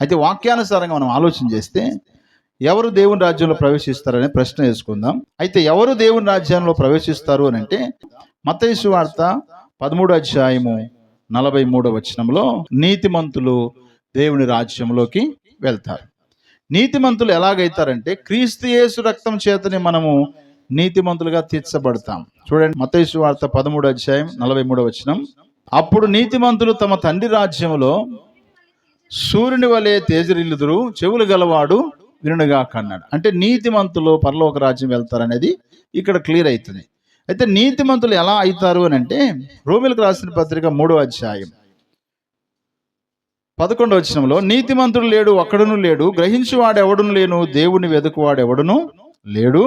అయితే వాక్యానుసారంగా మనం ఆలోచన చేస్తే ఎవరు దేవుని రాజ్యంలో ప్రవేశిస్తారనే ప్రశ్న వేసుకుందాం. అయితే ఎవరు దేవుని రాజ్యంలో ప్రవేశిస్తారు అని అంటే మతైసు వార్త పదమూడు అధ్యాయము నలభై మూడవ వచనంలో నీతిమంతులు దేవుని రాజ్యంలోకి వెళ్తారు. నీతిమంతులు ఎలాగైతారంటే క్రీస్తు యేసు రక్తం చేతని మనము నీతిమంతులుగా తీర్చబడతాం. చూడండి మతైసు వార్త పదమూడు అధ్యాయం నలభై మూడవ వచనం. అప్పుడు నీతిమంతులు తమ తండ్రి రాజ్యంలో సూర్యుని వలె తేజరిల్లుదురు చెవులు గలవాడు వినుగా కన్నాడు అంటే నీతిమంతులు పరలోక రాజ్యం వెళ్తారనేది ఇక్కడ క్లియర్ అవుతుంది అయితే నీతిమంతులు ఎలా అవుతారు అని అంటే రోమిలకు రాసిన పత్రిక మూడో అధ్యాయం పదకొండు వచ్చినంలో నీతిమంతుడు లేడు ఒక్కడును లేడు గ్రహించువాడు ఎవడును లేను దేవుని వెతుకువాడు ఎవడును లేడు.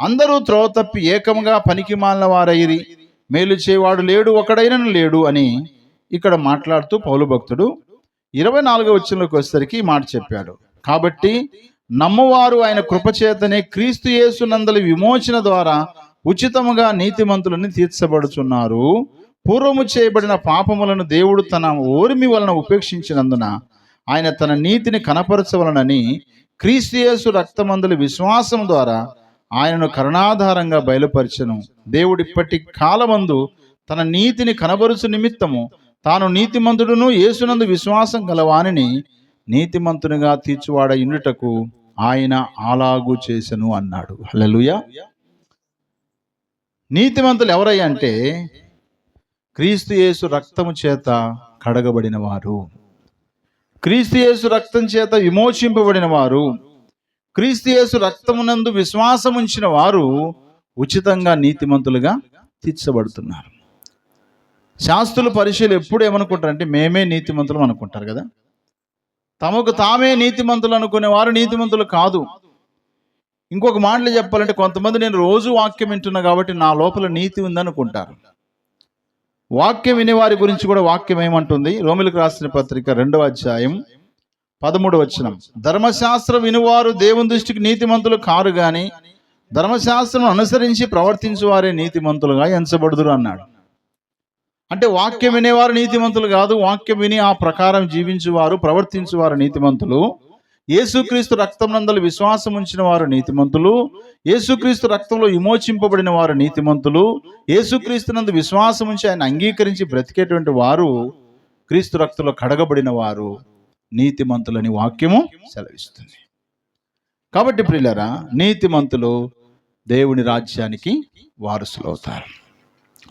అందరూ త్రోవ తప్పి ఏకముగా పనికి మాలిన వారైరి మేలు చేయవాడు లేడు ఒకడైనను లేడు అని ఇక్కడ మాట్లాడుతూ పౌలు భక్తుడు ఇరవై నాలుగో వచ్చంలోకి వచ్చేసరికి ఈ మాట చెప్పాడు. కాబట్టి నమ్మవారు ఆయన కృపచేతనే క్రీస్తు యేసునందలి విమోచన ద్వారా ఉచితముగా నీతిమంతులని తీర్చబడుచున్నారు. పూర్వము చేయబడిన పాపములను దేవుడు తన ఓర్మి వలన ఉపేక్షించినందున ఆయన తన నీతిని కనపరచవలనని క్రీస్తుయేసు రక్తమందుల విశ్వాసం ద్వారా ఆయనను కరుణాధారంగా బయలుపరచను. దేవుడు ఇప్పటి కాలమందు తన నీతిని కనబరుచు నిమిత్తము తాను నీతిమంతుడును యేసునందు విశ్వాసం గలవానిని నీతిమంతునిగా తీర్చువాడ ఇండుటకు ఆయన అలాగు చేసెను అన్నాడు. హలలుయ నీతిమంతులు ఎవరై అంటే క్రీస్తు యేసు రక్తము చేత కడగబడిన వారు క్రీస్తు యేసు రక్తం చేత విమోచింపబడిన వారు క్రీస్తు యేసు రక్తమునందు విశ్వాసం ఉంచిన వారు ఉచితంగా నీతిమంతులుగా తీర్చబడుతున్నారు. శాస్త్రులు పరిశీలు ఎప్పుడు ఏమనుకుంటారంటే మేమే నీతిమంతులం అనుకుంటారు కదా? తమకు తామే నీతిమంతులు అనుకునే వారు నీతిమంతులు కాదు. ఇంకొక మాటలు చెప్పాలంటే కొంతమంది నేను రోజు వాక్యం వింటున్నా కాబట్టి నా లోపల నీతి ఉందనుకుంటారు. వాక్యం వినేవారి గురించి కూడా వాక్యం ఏమంటుంది? రోమిలకు రాసిన పత్రిక రెండవ అధ్యాయం పదమూడు వచనం. ధర్మశాస్త్రం వినువారు దేవుని దృష్టికి నీతిమంతులు కారు కానీ ధర్మశాస్త్రం అనుసరించి ప్రవర్తించు వారే నీతిమంతులుగా ఎంచబడుదురు అన్నాడు. అంటే వాక్యం వినేవారు నీతిమంతులు కాదు వాక్యం విని ఆ ప్రకారం జీవించువారు ప్రవర్తించువారు నీతిమంతులు. యేసుక్రీస్తు రక్తం నందలు విశ్వాసం ఉంచిన వారు నీతిమంతులు. యేసుక్రీస్తు రక్తంలో విమోచింపబడిన వారు నీతిమంతులు. యేసుక్రీస్తు నందు విశ్వాసం ఉంచి ఆయన అంగీకరించి బ్రతికేటువంటి వారు క్రీస్తు రక్తంలో కడగబడిన వారు నీతిమంతులని వాక్యము సెలవిస్తుంది. కాబట్టి ప్రియులరా నీతిమంతులు దేవుని రాజ్యానికి వారసులు అవుతారు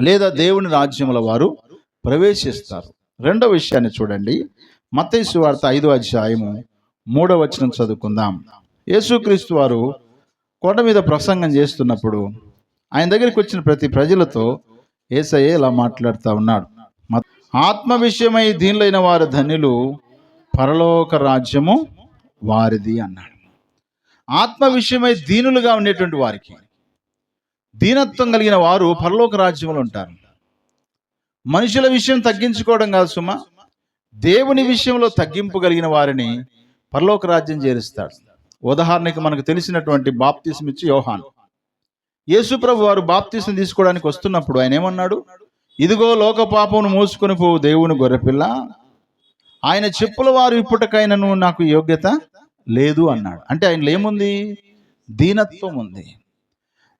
లేదా దేవుని రాజ్యముల వారు ప్రవేశిస్తారు. రెండవ విషయాన్ని చూడండి. మతేసు వార్త ఐదో అధ్యాయము మూడవ వచనం చదువుకుందాం. యేసుక్రీస్తు వారు కొండ మీద ప్రసంగం చేస్తున్నప్పుడు ఆయన దగ్గరికి వచ్చిన ప్రతి ప్రజలతో ఏసయ్య ఇలా మాట్లాడుతూ ఉన్నాడు. ఆత్మ విషయమై దీనిలైన వారి ధన్యులు పరలోక రాజ్యము వారిది అన్నాడు. ఆత్మ విషయమై దీనులుగా ఉండేటువంటి వారికి దీనత్వం కలిగిన వారు పరలోక రాజ్యంలో ఉంటారు. మనుషుల విషయం తగ్గించుకోవడం కాదు సుమ. దేవుని విషయంలో తగ్గింపు కలిగిన వారిని పరలోక రాజ్యం చేరుస్తాడు. ఉదాహరణకి మనకు తెలిసినటువంటి బాప్తిసం ఇచ్చి యోహాన్. యేసుప్రభు వారు బాప్తిసం తీసుకోవడానికి వస్తున్నప్పుడు ఆయన ఏమన్నాడు? ఇదిగో లోక పాపమును మోసుకొని పోవు దేవుని గొర్రెపిల్ల. ఆయన చెప్పుల వారు ఇప్పటికైనను నాకు యోగ్యత లేదు అన్నాడు. అంటే ఆయనలో ఏముంది? దీనత్వం ఉంది.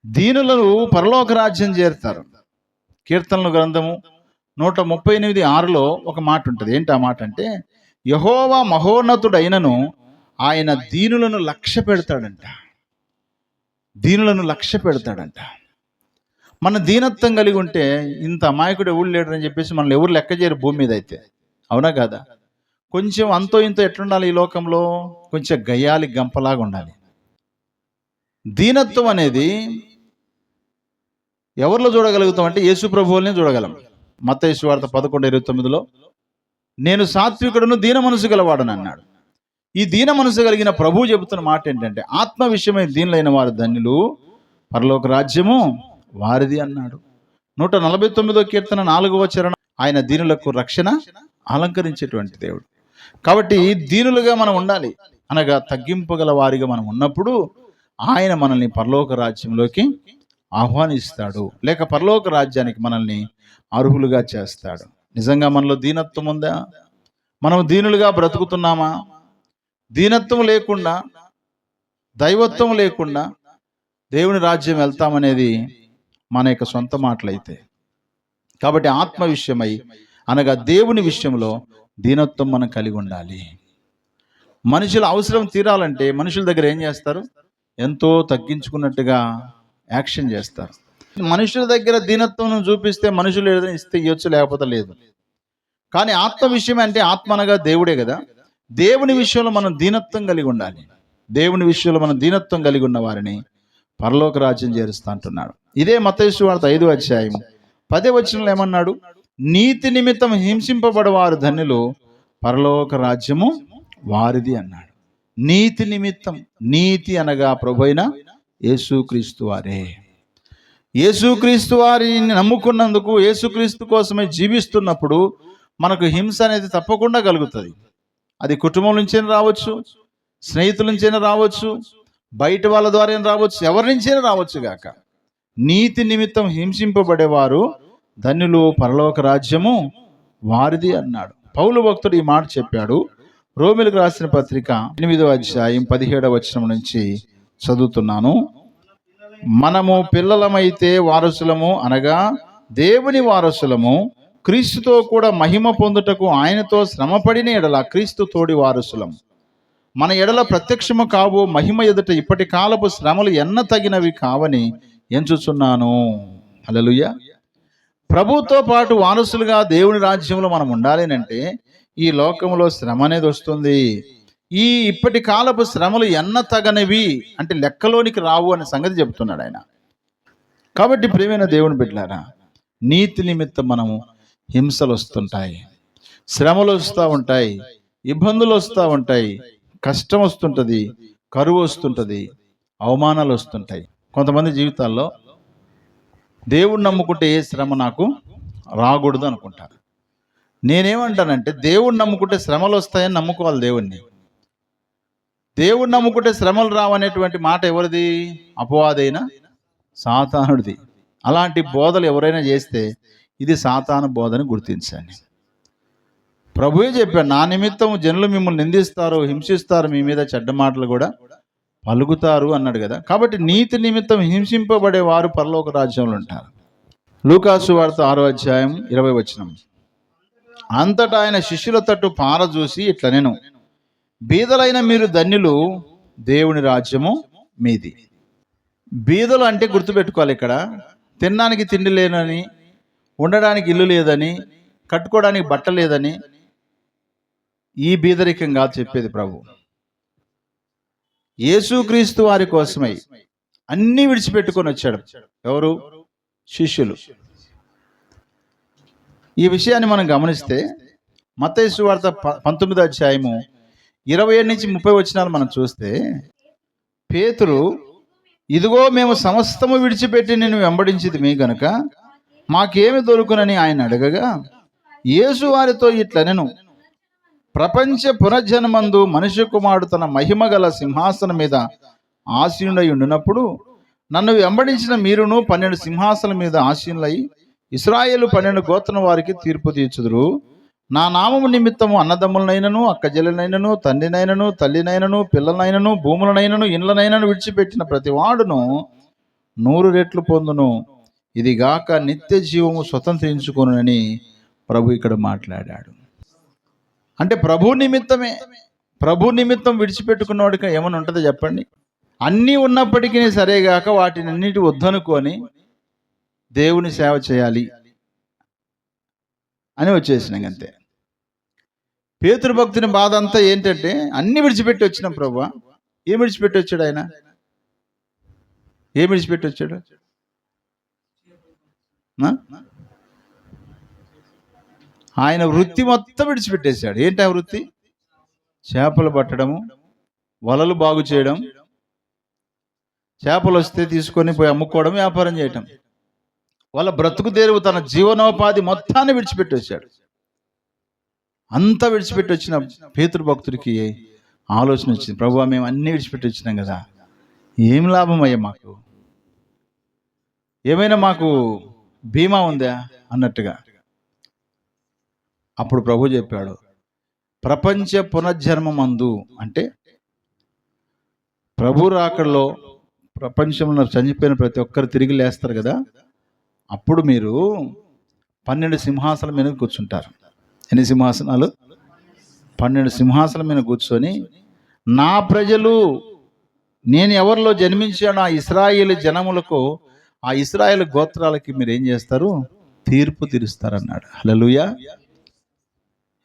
దీనులను పరలోక రాజ్యం చేరుతారు. కీర్తనల గ్రంథము నూట ముప్పై ఎనిమిది ఆరులో ఒక మాట ఉంటుంది. ఏంటి ఆ మాట అంటే యహోవా మహోన్నతుడైనను ఆయన దీనులను లక్ష్య పెడతాడంట. దీనులను లక్ష్య పెడతాడంట. మన దీనత్వం కలిగి ఉంటే ఇంత అమాయకుడు ఎవరు లేడని చెప్పేసి మనల్ని ఎవరు లెక్క చేయరు భూమి మీద అయితే. అవునా కదా? కొంచెం అంతో ఇంతో ఎట్లుండాలి ఈ లోకంలో? కొంచెం గయ్యాలి గంపలాగా ఉండాలి. దీనత్వం అనేది ఎవరిలో చూడగలుగుతాం అంటే యేసు ప్రభువుల్ని చూడగలం. మత వార్త పదకొండు ఇరవై తొమ్మిదిలో నేను సాత్వికుడును దీన మనసు గలవాడని అన్నాడు. ఈ దీన మనసు కలిగిన ప్రభువు చెబుతున్న మాట ఏంటంటే ఆత్మ విషయమై దీనిలైన వారు ధన్యులు పరలోక రాజ్యము వారిది అన్నాడు. నూట నలభై తొమ్మిదో కీర్తన నాలుగవ చరణ ఆయన దీనులకు రక్షణ అలంకరించేటువంటి దేవుడు. కాబట్టి దీనులుగా మనం ఉండాలి. అనగా తగ్గింపగల వారిగా మనం ఉన్నప్పుడు ఆయన మనల్ని పరలోక రాజ్యంలోకి ఆహ్వానిస్తాడు. లేక పరలోక రాజ్యానికి మనల్ని అర్హులుగా చేస్తాడు. నిజంగా మనలో దీనత్వం ఉందా? మనం దీనులుగా బ్రతుకుతున్నామా? దీనత్వం లేకుండా దైవత్వం లేకుండా దేవుని రాజ్యం వెళ్తామనేది మన యొక్క సొంత మాటలైతే. కాబట్టి ఆత్మ విషయమై అనగా దేవుని విషయంలో దీనత్వం మనం కలిగి ఉండాలి. మనుషుల అవసరం తీరాలంటే మనుషుల దగ్గర ఏం చేస్తారు? ఎంతో తగ్గించుకున్నట్టుగా యాక్షన్ చేస్తారు. మనుషుల దగ్గర దీనత్వం చూపిస్తే మనుషులు ఏదైనా ఇస్తే ఇవ్వచ్చు లేకపోతే లేదు. కానీ ఆత్మ విషయం అంటే ఆత్మ అనగా దేవుడే కదా. దేవుని విషయంలో మనం దీనత్వం కలిగి ఉండాలి. దేవుని విషయంలో మనం దీనత్వం కలిగి ఉన్న వారిని పరలోక రాజ్యం చేరుస్తా అంటున్నాడు. ఇదే మతేశ్వ వార్త ఐదు అధ్యాయం. పదే వచనంలో ఏమన్నాడు? నీతి నిమిత్తం హింసింపబడవారు ధన్యులు పరలోక రాజ్యము వారిది అన్నాడు. నీతి నిమిత్తం నీతి అనగా ప్రభైన యేసుక్రీస్తు వారే. యేసుక్రీస్తు వారిని నమ్ముకున్నందుకు యేసుక్రీస్తు కోసమే జీవిస్తున్నప్పుడు మనకు హింస అనేది తప్పకుండా కలుగుతుంది. అది కుటుంబం నుంచైనా రావచ్చు స్నేహితుల నుంచైనా రావచ్చు బయట వాళ్ళ ద్వారా రావచ్చు ఎవరి నుంచైనా రావచ్చు గాక. నీతి నిమిత్తం హింసింపబడేవారు ధన్యులు పరలోక రాజ్యము వారిది అన్నాడు. పౌలు భక్తుడు ఈ మాట చెప్పాడు. రోమిలకు రాసిన పత్రిక ఎనిమిదో అధ్యాయం పదిహేడవ వచనం నుంచి చదువుతున్నాను. మనము పిల్లలమైతే వారసులము అనగా దేవుని వారసులము క్రీస్తుతో కూడా మహిమ పొందుటకు ఆయనతో శ్రమపడిన ఎడల క్రీస్తు తోడి వారసులం. మన ఎడల ప్రత్యక్షము కావు మహిమ ఎదుట ఇప్పటి కాలపు శ్రమలు ఎన్న తగినవి కావని ఎంచుచున్నాను. అలలుయ ప్రభుతో పాటు వారసులుగా దేవుని రాజ్యంలో మనం ఉండాలి ఈ లోకంలో శ్రమ అనేది వస్తుంది. ఈ ఇప్పటి కాలపు శ్రమలు ఎన్న తగనివి? అంటే లెక్కలోనికి రావు అనే సంగతి చెబుతున్నాడు ఆయన. కాబట్టి ప్రేమైన దేవుని బిడ్డారా నీతి నిమిత్తం మనము హింసలు వస్తుంటాయి శ్రమలు వస్తూ ఉంటాయి ఇబ్బందులు వస్తూ ఉంటాయి కష్టం వస్తుంటుంది కరువు వస్తుంటుంది అవమానాలు వస్తుంటాయి. కొంతమంది జీవితాల్లో దేవుడు నమ్ముకుంటే ఏ శ్రమ నాకు రాకూడదు అనుకుంటారు. నేనేమంటానంటే దేవుడు నమ్ముకుంటే శ్రమలు వస్తాయని నమ్ముకోవాలి దేవుణ్ణి. దేవుడు నమ్ముకుంటే శ్రమలు రావనేటువంటి మాట ఎవరిది? అపవాదైన? సాతానుడిది. అలాంటి బోధలు ఎవరైనా చేస్తే ఇది సాతాను బోధని గుర్తించండి. ప్రభువే చెప్పాడు నా నిమిత్తం జనులు మిమ్మల్ని నిందిస్తారు హింసిస్తారు మీ మీద చెడ్డ మాటలు కూడా పలుకుతారు అన్నాడు కదా. కాబట్టి నీతి నిమిత్తం హింసింపబడే వారు పరలోక రాజ్యంలో ఉంటారు. లూకాసు వార్త ఆరో అధ్యాయం ఇరవై వచనం. అంతటా ఆయన శిష్యుల తట్టు పార చూసి ఇట్లా నేను బీదలైన మీరు ధన్యులు దేవుని రాజ్యము మీది. బీదలు అంటే గుర్తుపెట్టుకోవాలి ఇక్కడ. తినడానికి తిండి లేనని ఉండడానికి ఇల్లు లేదని కట్టుకోవడానికి బట్ట లేదని ఈ బీదరికం కాదు చెప్పేది ప్రభు. యేసుక్రీస్తు వారి కోసమై అన్నీ విడిచిపెట్టుకొని వచ్చాడు. ఎవరు? శిష్యులు. ఈ విషయాన్ని మనం గమనిస్తే మతేశ్వార్త వార్త ప- పంతొమ్మిదో అధ్యాయము ఇరవై ఏడు నుంచి ముప్పై వచ్చినాలు మనం చూస్తే పేతురు ఇదిగో మేము సమస్తము విడిచిపెట్టి నేను వెంబడించింది మీ గనుక మాకేమి దొరుకునని ఆయన అడగగా యేసు వారితో ఇట్లా నేను ప్రపంచ పునర్జన్మందు మనిషి కుమారుడు తన మహిమ గల సింహాసనం మీద ఆసీనుడై ఉండినప్పుడు నన్ను వెంబడించిన మీరును పన్నెండు సింహాసనం మీద ఆసీనులై ఇస్రాయేల్ పన్నెండు గోత్రం వారికి తీర్పు తీర్చుదురు. నా నామము నిమిత్తము అన్నదమ్ములనైనను అక్కజల్లనైనను తండ్రినైనను తల్లినైనను పిల్లలనైనను భూములనైనను ఇండ్లనైనను విడిచిపెట్టిన ప్రతి వాడును నూరు రెట్లు పొందును. ఇది గాక నిత్య జీవము స్వతంత్రించుకునని ప్రభు ఇక్కడ మాట్లాడాడు. అంటే ప్రభు నిమిత్తమే ప్రభు నిమిత్తం విడిచిపెట్టుకున్నవాడికి ఏమైనా ఉంటుందో చెప్పండి. అన్నీ ఉన్నప్పటికీ సరేగాక వాటిని అన్నిటి వద్దనుకొని దేవుని సేవ చేయాలి అని వచ్చేసినాం అంతే. పేతురు భక్తుని బాధ అంతా ఏంటంటే అన్ని విడిచిపెట్టి వచ్చినాం ప్రభు. ఏం విడిచిపెట్టి వచ్చాడు ఆయన? ఏం విడిచిపెట్టి వచ్చాడు? ఆయన వృత్తి మొత్తం విడిచిపెట్టేశాడు. ఏంటి ఆ వృత్తి? చేపలు పట్టడము వలలు బాగు చేయడం చేపలు వస్తే తీసుకొని పోయి అమ్ముకోవడం వ్యాపారం చేయటం. వాళ్ళ బ్రతుకు తెరువు తన జీవనోపాధి మొత్తాన్ని విడిచిపెట్టి వచ్చాడు. అంతా విడిచిపెట్టి వచ్చిన పేతురు భక్తుడికి ఆలోచన వచ్చింది. ప్రభు మేము అన్నీ విడిచిపెట్టి వచ్చినాం కదా. ఏం లాభం అయ్యా మాకు? ఏమైనా మాకు బీమా ఉందా? అన్నట్టుగా. అప్పుడు ప్రభు చెప్పాడు ప్రపంచ పునర్జన్మమందు అంటే ప్రభు రాకడలో ప్రపంచంలో చనిపోయిన ప్రతి ఒక్కరు తిరిగి లేస్తారు కదా. అప్పుడు మీరు పన్నెండు సింహాసనం మీద కూర్చుంటారు. ఎన్ని సింహాసనాలు? పన్నెండు సింహాసనం మీద కూర్చొని నా ప్రజలు నేను ఎవరిలో జన్మించాను ఆ ఇస్రాయేల్ జనములకు ఆ ఇస్రాయేల్ గోత్రాలకి మీరు ఏం చేస్తారు? తీర్పు తీరుస్తారన్నాడు. హలలుయ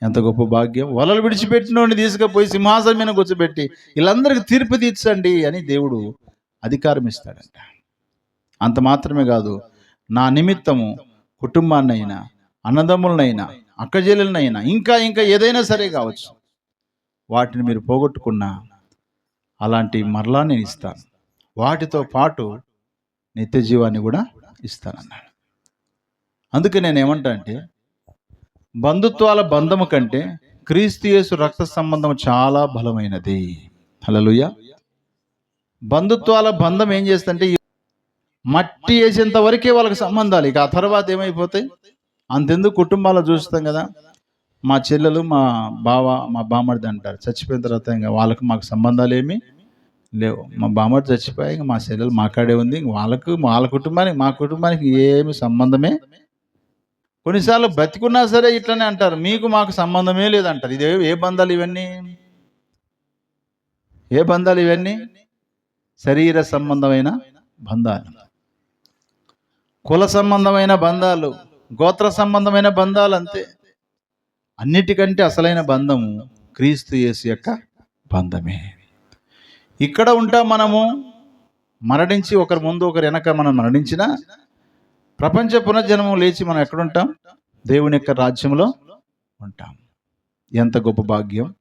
ఎంత గొప్ప భాగ్యం. వలలు విడిచిపెట్టినోడిని తీసుకుపోయి సింహాసనం మీద కూర్చోబెట్టి వీళ్ళందరికీ తీర్పు తీర్చండి అని దేవుడు అధికారం ఇస్తాడంట. అంత మాత్రమే కాదు నా నిమిత్తము కుటుంబాన్నైనా అన్నదమ్ములనైనా అక్కజెల్లెలనైనా ఇంకా ఇంకా ఏదైనా సరే కావచ్చు. వాటిని మీరు పోగొట్టుకున్నా అలాంటి మరలా నేను ఇస్తాను. వాటితో పాటు నిత్య జీవాన్ని కూడా ఇస్తానన్నాడు. అందుకే నేను ఏమంటా అంటే బంధుత్వాల బంధము కంటే క్రీస్తు యేసు రక్త సంబంధం చాలా బలమైనది. హలలుయ బంధుత్వాల బంధం ఏం చేస్తుంటే మట్టి వేసేంత వరకే వాళ్ళకి సంబంధాలు. ఇక ఆ తర్వాత ఏమైపోతాయి? అంతెందుకు కుటుంబాలు చూస్తాం కదా? మా చెల్లెలు మా బావ మా బామ్మడిది అంటారు. చచ్చిపోయిన తర్వాత ఇంకా వాళ్ళకి మాకు సంబంధాలు ఏమి లేవు. మా బామ్మడి చచ్చిపోయి ఇంకా మా చెల్లెలు మా కాడే ఉంది. వాళ్ళకు వాళ్ళ కుటుంబానికి మా కుటుంబానికి ఏమి సంబంధమే? కొన్నిసార్లు బతికున్నా సరే ఇట్లనే అంటారు. మీకు మాకు సంబంధమే లేదంటారు. ఇది ఏ బంధాలు ఇవన్నీ? ఏ బంధాలు ఇవన్నీ? శరీర సంబంధమైన బంధాలు. కుల సంబంధమైన బంధాలు. గోత్ర సంబంధమైన బంధాలు అంతే అన్నిటికంటే అసలైన బంధము క్రీస్తు యేసు యొక్క బంధమే. ఇక్కడ ఉంటా మనము మరణించి ఒకరి ముందు ఒకరి వెనక మనం మరణించిన ప్రపంచ పునర్జన్మం లేచి మనం ఎక్కడుంటాం? దేవుని యొక్క రాజ్యంలో ఉంటాం. ఎంత గొప్ప భాగ్యం.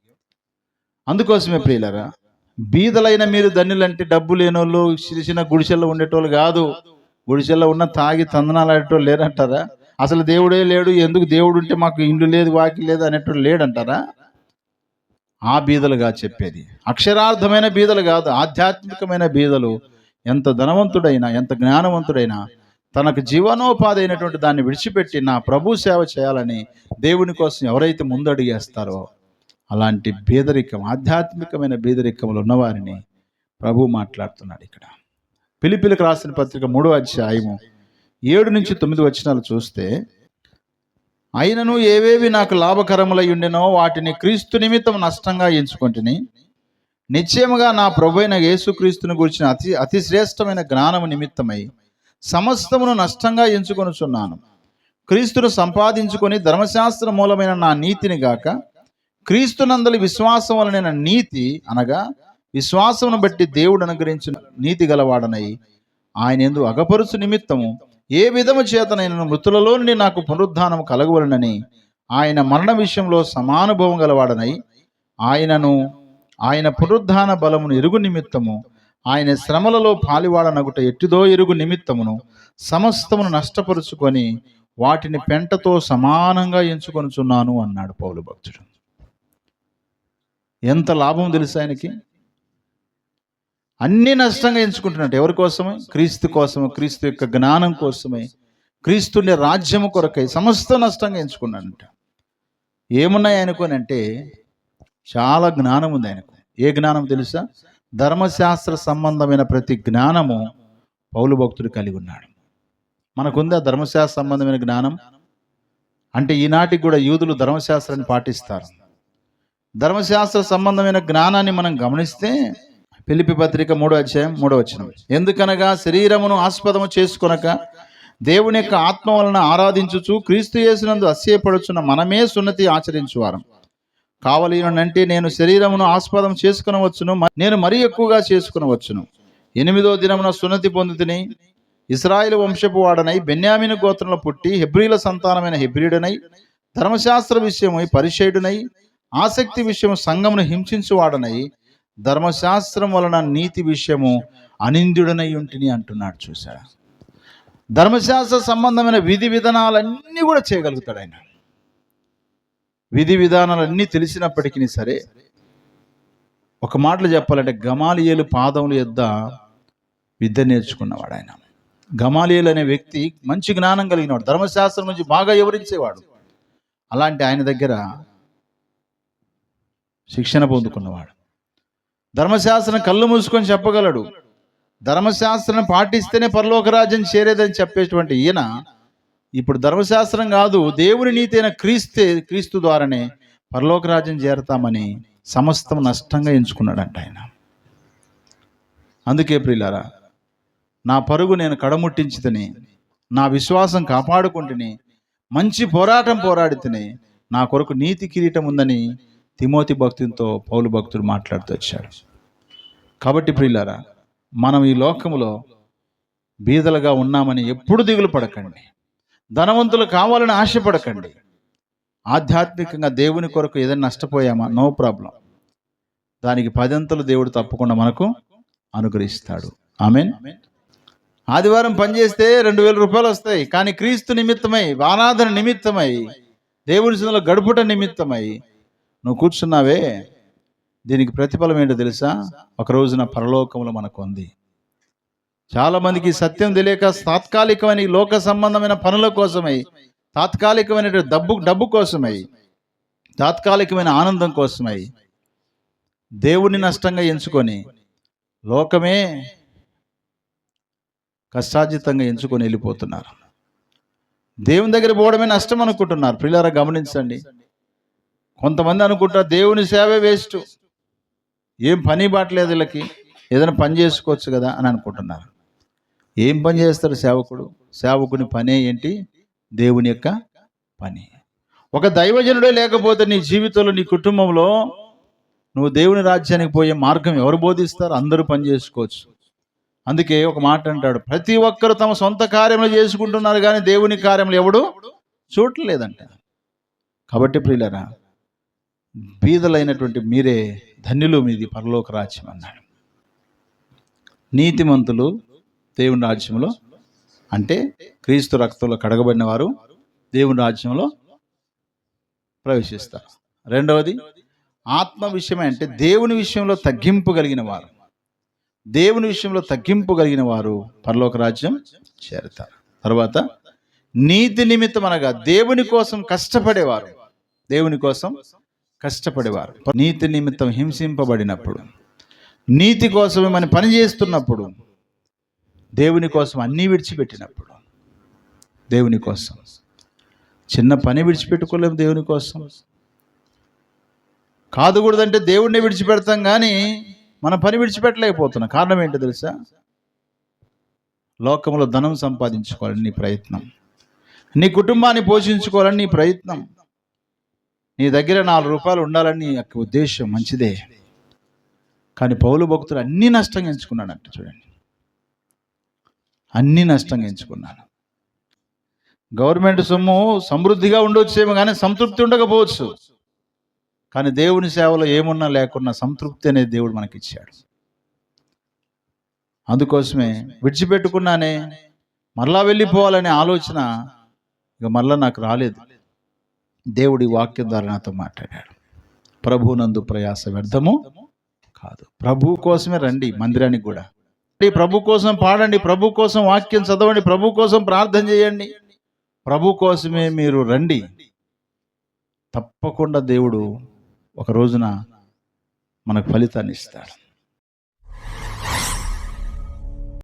అందుకోసమే ప్రియులరా బీదలైన మీరు ధన్యులంటే డబ్బు లేనోళ్ళు చిన్న చిన్న గుడిసెల్లో ఉండేటోళ్ళు కాదు. గుడిసెల్లో ఉన్న తాగి తందనాలు ఆడేటోళ్ళు లేరంటారా? అసలు దేవుడే లేడు ఎందుకు దేవుడు ఉంటే మాకు ఇండ్లు లేదు వాకి లేదు అనేటోళ్ళు లేడంటారా? ఆ బీదలుగా చెప్పేది. అక్షరార్థమైన బీదలు కాదు ఆధ్యాత్మికమైన బీదలు. ఎంత ధనవంతుడైనా ఎంత జ్ఞానవంతుడైనా తనకు జీవనోపాధి అయినటువంటి దాన్ని విడిచిపెట్టి నా ప్రభు సేవ చేయాలని దేవుని కోసం ఎవరైతే ముందడిగేస్తారో అలాంటి బీదరికం ఆధ్యాత్మికమైన బీదరికములు ఉన్నవారిని ప్రభు మాట్లాడుతున్నాడు ఇక్కడ. పిలిపిలకు రాసిన పత్రిక మూడో అధ్యాయము ఏడు నుంచి తొమ్మిది వచనాలు చూస్తే అయినను ఏవేవి నాకు లాభకరములై ఉండినో వాటిని క్రీస్తు నిమిత్తం నష్టంగా ఎంచుకుంటుని. నిశ్చయముగా నా ప్రభు అయిన యేసుక్రీస్తుని గురించిన అతి అతి శ్రేష్టమైన జ్ఞానము నిమిత్తమై సమస్తమును నష్టంగా ఎంచుకొనుచున్నాను. క్రీస్తును సంపాదించుకొని ధర్మశాస్త్ర మూలమైన నా నీతిని గాక క్రీస్తునందలి విశ్వాసం వలన నీతి అనగా విశ్వాసమును బట్టి దేవుడు అనుగ్రహించిన నీతి గలవాడనై ఆయన ఎందు అగపరుచు నిమిత్తము ఏ విధము చేతనైన మృతులలో నుండి నాకు పునరుద్ధానం కలగవలనని ఆయన మరణ విషయంలో సమానుభవం గలవాడనై ఆయనను ఆయన పునరుద్ధాన బలమును ఎరుగు నిమిత్తము ఆయన శ్రమలలో పాలివాడనగుట ఎట్టిదో ఎరుగు నిమిత్తమును సమస్తమును నష్టపరుచుకొని వాటిని పెంటతో సమానంగా ఎంచుకొనుచున్నాను అన్నాడు పౌలు భక్తుడు. ఎంత లాభం తెలుసు ఆయనకి? అన్ని నష్టంగా ఎంచుకుంటున్నట్టు ఎవరి కోసమే? క్రీస్తు కోసమే క్రీస్తు యొక్క జ్ఞానం కోసమే క్రీస్తుని రాజ్యము కొరకై సమస్త నష్టంగా ఎంచుకున్నాడంట. ఏమున్నాయి అనుకోనంటే అంటే చాలా జ్ఞానం ఉంది ఆయనకు. ఏ జ్ఞానం తెలుసా? ధర్మశాస్త్ర సంబంధమైన ప్రతి జ్ఞానము పౌలు భక్తుడు కలిగి ఉన్నాడు. మనకుందా ధర్మశాస్త్ర సంబంధమైన జ్ఞానం? అంటే ఈనాటికి కూడా యూదులు ధర్మశాస్త్రాన్ని పాటిస్తారు. ధర్మశాస్త్ర సంబంధమైన జ్ఞానాన్ని మనం గమనిస్తే పిలిపి పత్రిక మూడో అధ్యాయం మూడో వచనం. ఎందుకనగా శరీరమును ఆస్పదము చేసుకొనక దేవుని యొక్క ఆత్మ వలన ఆరాధించుచు క్రీస్తు చేసినందు అస్యపడుచున్న మనమే సున్నతి ఆచరించువారం. కావలి అంటే నేను శరీరమును ఆస్పదం చేసుకునవచ్చును నేను మరీ ఎక్కువగా చేసుకునవచ్చును. ఎనిమిదో దినమున సున్నతి పొందుతుని ఇస్రాయిల్ వంశపు వాడనై బెన్యామిన గోత్రంలో పుట్టి హెబ్రీల సంతానమైన హెబ్రీడనై ధర్మశాస్త్ర విషయమై పరిషయుడనై ఆసక్తి విషయం సంఘమును హింసించువాడనై ధర్మశాస్త్రం వలన నీతి విషయము అనింద్యుడనై ఉంటిని అంటున్నాడు చూసారా ధర్మశాస్త్ర సంబంధమైన విధి విధానాలన్నీ కూడా చేయగలుగుతాడు ఆయన. విధి విధానాలన్నీ తెలిసినప్పటికీ సరే ఒక మాటలు చెప్పాలంటే గమాలియేలు పాదముల యొద్ద విద్య నేర్చుకున్నవాడు ఆయన. గమాలియేలు అనే వ్యక్తి మంచి జ్ఞానం కలిగినవాడు. ధర్మశాస్త్రం నుంచి బాగా వివరించేవాడు. అలాంటి ఆయన దగ్గర శిక్షణ పొందుకున్నవాడు. ధర్మశాస్త్రం కళ్ళు మూసుకొని చెప్పగలడు. ధర్మశాస్త్రం పాటిస్తేనే పరలోకరాజ్యం చేరేదని చెప్పేటువంటి ఈయన ఇప్పుడు ధర్మశాస్త్రం కాదు దేవుని నీతి అయిన క్రీస్తే క్రీస్తు ద్వారానే పరలోకరాజ్యం చేరతామని సమస్తం నష్టంగా ఎంచుకున్నాడంట ఆయన. అందుకే ప్రియులారా నా పరుగు నేను కడముట్టించితని నా విశ్వాసం కాపాడుకుంటుని మంచి పోరాటం పోరాడితేనే నా కొరకు నీతి కిరీటం ఉందని తిమోతి భక్తులతో పౌలు భక్తుడు మాట్లాడుతూ వచ్చాడు. కాబట్టి ప్రియులారా మనం ఈ లోకములో బీదలుగా ఉన్నామని ఎప్పుడు దిగులు పడకండి. ధనవంతులు కావాలని ఆశపడకండి. ఆధ్యాత్మికంగా దేవుని కొరకు ఏదైనా నష్టపోయామా? No problem. దానికి పదంతలు దేవుడు తప్పకుండా మనకు అనుగ్రహిస్తాడు. ఆమెన్. ఆదివారం పనిచేస్తే రెండు వేల రూపాయలు వస్తాయి కానీ క్రీస్తు నిమిత్తమై ఆరాధన నిమిత్తమై దేవుని సన్నిధిలో గడుపుట నిమిత్తమై నువ్వు కూర్చున్నావే. దీనికి ప్రతిఫలం ఏంటో తెలుసా? ఒక రోజున పరలోకంలో మనకు ఉంది. చాలామందికి సత్యం తెలియక తాత్కాలికమైన లోక సంబంధమైన పనుల కోసమై తాత్కాలికమైన డబ్బు డబ్బు కోసమై తాత్కాలికమైన ఆనందం కోసమై దేవుని నష్టంగా ఎంచుకొని లోకమే కష్టార్జితంగా ఎంచుకొని వెళ్ళిపోతున్నారు. దేవుని దగ్గర పోవడమే నష్టం అనుకుంటున్నారు. పిల్లరా గమనించండి. కొంతమంది అనుకుంటారు దేవుని సేవే వేస్ట్. ఏం పని బాట్లేదు వీళ్ళకి. ఏదైనా పని చేసుకోవచ్చు కదా అని అనుకుంటున్నారు. ఏం పని చేస్తారు సేవకుడు? సేవకుని పనే ఏంటి? దేవుని యొక్క పని. ఒక దైవజనుడే లేకపోతే నీ జీవితంలో నీ కుటుంబంలో నువ్వు దేవుని రాజ్యానికి పోయే మార్గం ఎవరు బోధిస్తారు? అందరూ పని చేసుకోవచ్చు. అందుకే ఒక మాట అంటాడు ప్రతి ఒక్కరు తమ సొంత కార్యములు చేసుకుంటున్నారు కానీ దేవుని కార్యములు ఎవడు చూడలేదంట కాబట్టి ప్రియులరా బీదలైనటువంటి మీరే ధన్యులు మీది పరలోక రాజ్యం అన్నాడు నీతిమంతులు దేవుని రాజ్యంలో అంటే క్రీస్తు రక్తంలో కడగబడిన వారు దేవుని రాజ్యంలో ప్రవేశిస్తారు. రెండవది ఆత్మ విషయమే అంటే దేవుని విషయంలో తగ్గింపు కలిగిన వారు. దేవుని విషయంలో తగ్గింపు కలిగిన వారు పరలోక రాజ్యం చేరుతారు. తర్వాత నీతి నిమిత్తం అనగా దేవుని కోసం కష్టపడేవారు. దేవుని కోసం కష్టపడేవారు. నీతి నిమిత్తం హింసింపబడినప్పుడు నీతి కోసమే మనం పని చేస్తున్నప్పుడు దేవుని కోసం అన్నీ విడిచిపెట్టినప్పుడు దేవుని కోసం. చిన్న పని విడిచిపెట్టుకోలేము దేవుని కోసం. కాదు కూడదంటే దేవుడిని విడిచిపెడతాం కానీ మన పని విడిచిపెట్టలేకపోతున్నాం. కారణం ఏంటో తెలుసా? లోకంలో ధనం సంపాదించుకోవాలని నీ ప్రయత్నం. నీ కుటుంబాన్ని పోషించుకోవాలని నీ ప్రయత్నం. నీ దగ్గర నాలుగు రూపాయలు ఉండాలని యొక్క ఉద్దేశం మంచిదే. కానీ పౌలు భక్తులు అన్ని నష్టంగా ఎంచుకున్నాడంట చూడండి. అన్ని నష్టంగా ఎంచుకున్నాడు గవర్నమెంట్ సొమ్ము సమృద్ధిగా ఉండొచ్చేమో కానీ సంతృప్తి ఉండకపోవచ్చు. కానీ దేవుని సేవలో ఏమున్నా లేకున్నా సంతృప్తి అనేది దేవుడు మనకి ఇచ్చాడు అందుకోసమే విడిచిపెట్టుకున్నానే మరలా వెళ్ళిపోవాలనే ఆలోచన ఇక మరలా నాకు రాలేదు. దేవుడి వాక్యం ద్వారా నాతో మాట్లాడాడు. ప్రభునందు ప్రయాస వ్యర్థము కాదు. ప్రభు కోసమే రండి మందిరానికి కూడా. ఈ ప్రభు కోసం పాడండి ప్రభు కోసం వాక్యం చదవండి ప్రభు కోసం ప్రార్థన చేయండి. ప్రభు కోసమే మీరు రండి. తప్పకుండా దేవుడు ఒక రోజున మనకు ఫలితాన్ని ఇస్తాడు.